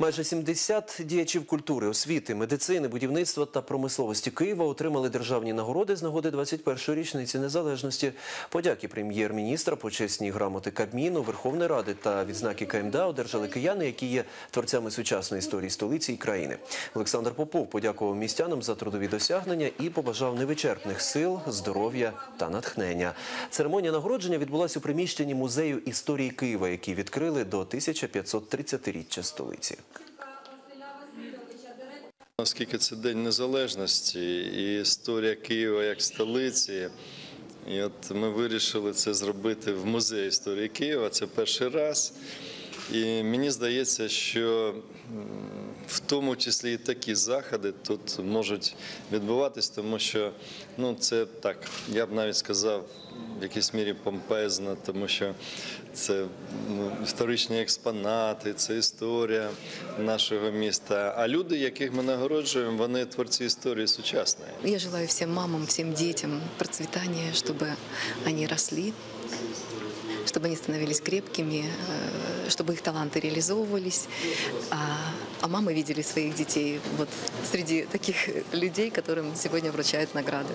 Майже 70 діячів культури, освіти, медицини, будівництва та промисловості Києва отримали державні нагороди з нагоди 21-ї річниці незалежності. Подяки прем'єр-міністра, почесні грамоти Кабміну, Верховної Ради та відзнаки КМДА одержали кияни, які є творцями сучасної історії столиці і країни. Олександр Попов подякував містянам за трудові досягнення і побажав невичерпних сил, здоров'я та натхнення. Церемонія нагородження відбулася у приміщенні музею історії Києва, який відкрили до 1530-річчя столиці. Оскільки це День Незалежності і історія Києва як столиці, і от ми вирішили це зробити в музеї історії Києва. Це перший раз. І мені здається, що м, в тому числі і такі заходи тут можуть відбуватись, тому що ну, це так, я б навіть сказав, в якійсь мірі помпезно, тому що це ну, історичні експонати, це історія нашого міста. А люди, яких ми нагороджуємо, вони творці історії сучасної. Я желаю всем мамам, всем детям процветания, чтобы они росли, чтобы они становились крепкими, э, чтобы их таланты реализовывались, а, а мамы видели своих детей вот среди таких людей, которым сегодня вручают награды.